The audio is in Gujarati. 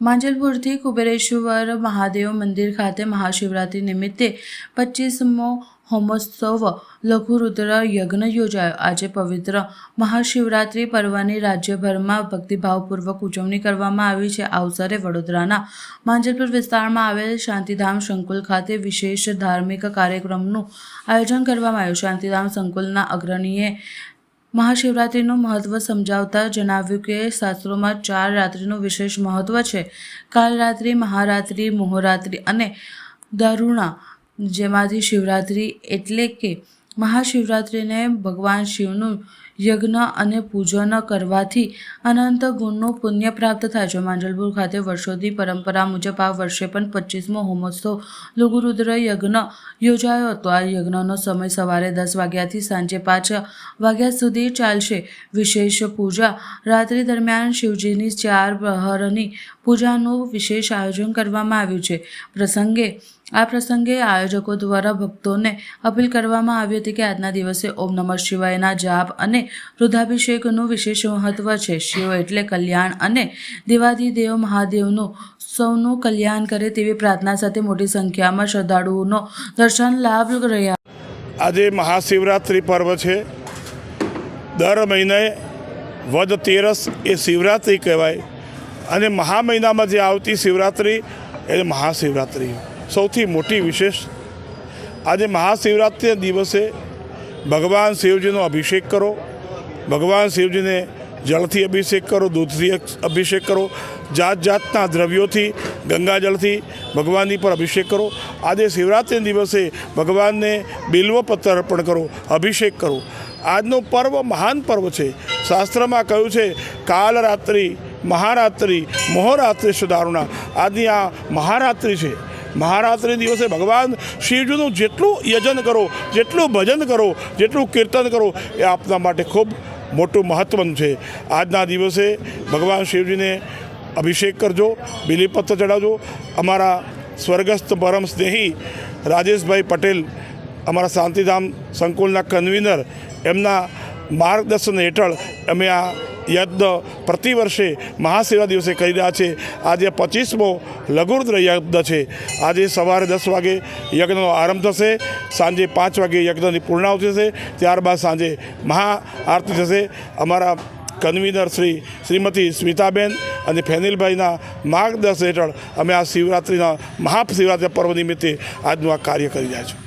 માંજલપુરથી કુબેરેશ્વર મહાદેવ મંદિર ખાતે મહાશિવરાત્રિ નિમિત્તે પચીસમો હોમોત્સવ લઘુરુદ્ર યજ્ઞ યોજાયો. આજે પવિત્ર મહાશિવરાત્રિ પર્વની રાજ્યભરમાં ભક્તિભાવપૂર્વક ઉજવણી કરવામાં આવી છે. આ અવસરે વડોદરાના માંજલપુર વિસ્તારમાં આવેલ શાંતિધામ સંકુલ ખાતે વિશેષ ધાર્મિક કાર્યક્રમનું આયોજન કરવામાં આવ્યું. શાંતિધામ સંકુલના અગ્રણીએ મહાશિવરાત્રિનું મહત્વ સમજાવતા જણાવ્યું કે શાસ્ત્રોમાં ચાર રાત્રિનું વિશેષ મહત્વ છે. કાલરાત્રિ, મહારાત્રિ, મોહરાત્રિ અને દરુણા જેમાંથી શિવરાત્રિ એટલે કે મહાશિવરાત્રિને ભગવાન શિવનું યજ્ઞ અને પૂજન કરવાથી અનંત ગુણનું પુણ્ય પ્રાપ્ત થાય. છે માંજલપુર ખાતે વર્ષોથી પરંપરા મુજબ આ વર્ષે પણ પચીસમો હોમોત્સવ લઘુરુદ્ર યજ્ઞ યોજાયો હતો. આ યજ્ઞનો સમય સવારે દસ વાગ્યાથી સાંજે પાંચ વાગ્યા સુધી ચાલશે. વિશેષ પૂજા રાત્રિ દરમિયાન શિવજીની ચાર પ્રહરની પૂજાનું વિશેષ આયોજન કરવામાં આવ્યું છે. પ્રસંગે આ પ્રસંગે આયોજકો દ્વારા ભક્તોને અપીલ કરવામાં આવી હતી કે આજના દિવસે ઓમ નમઃ શિવાયના જાપ અને રુદ્રાભિષેકનું વિશેષ મહત્વ છે. શિવ એટલે કલ્યાણ અને દેવાધિદેવ મહાદેવનું સૌનું કલ્યાણ કરે તેવી પ્રાર્થના સાથે મોટી સંખ્યામાં શ્રદ્ધાળુઓનો દર્શન લાભ રહ્યા. આજે મહાશિવરાત્રિ પર્વ છે. દર મહિને વદ તેરસ એ શિવરાત્રિ કહેવાય. અને મહા મહિનામાં જે આવતી શિવરાત્રિ, એ મહાશિવરાત્રિ. સૌથી મોટી વિશેષ. આજે મહાશિવરાત્રિના દિવસે ભગવાન શિવજીનો અભિષેક કરો. ભગવાન શિવજીને જળથી અભિષેક કરો, દૂધથી અભિષેક કરો જાત જાતના દ્રવ્યોથી, ગંગાજળથી ભગવાનની પર અભિષેક કરો. આજે શિવરાત્રિના દિવસે ભગવાનને બિલ્વપત્ર અર્પણ કરો, અભિષેક કરો. આજનો પર્વ મહાન પર્વ છે. શાસ્ત્રમાં કહ્યું છે કાલ રાત્રિ મહારાત્રિ, મોહરાત્રિ સુધારણા. આજની આ મહારાત્રિ છે. મહારાત્રિ દિવસે ભગવાન શિવજીનું જેટલું યજન કરો, જેટલું ભજન કરો, જેટલું કીર્તન કરો, એ આપના માટે ખૂબ મોટું મહત્ત્વનું છે. આજના દિવસે ભગવાન શિવજીને અભિષેક કરજો બિલીપત્ર ચડાવજો અમારા સ્વર્ગસ્થ પરમ સ્નેહી રાજેશભાઈ પટેલ, અમારા શાંતિધામ સંકુલના કન્વીનર, એમના માર્ગદર્શન હેઠળ અમે આ યજ્ઞ પ્રતિવર્ષે મહાસેવા દિવસે કરી રહ્યા છે. આજે પચીસમો લઘુરુદ્ર યજ્ઞ છે. આજે સવારે દસ વાગે યજ્ઞનો આરંભ થશે. સાંજે પાંચ વાગે યજ્ઞની પૂર્ણાહુતિ થશે. ત્યારબાદ સાંજે મહાઆરતી થશે. અમારા કન્વીનર શ્રી શ્રીમતી સ્મિતાબેન અને ફેનિલભાઈના માર્ગદર્શન હેઠળ અમે આ શિવરાત્રિના મહાશિવરાત્રિ પર્વ નિમિત્તે આજનું આ કાર્ય કરી રહ્યા છીએ.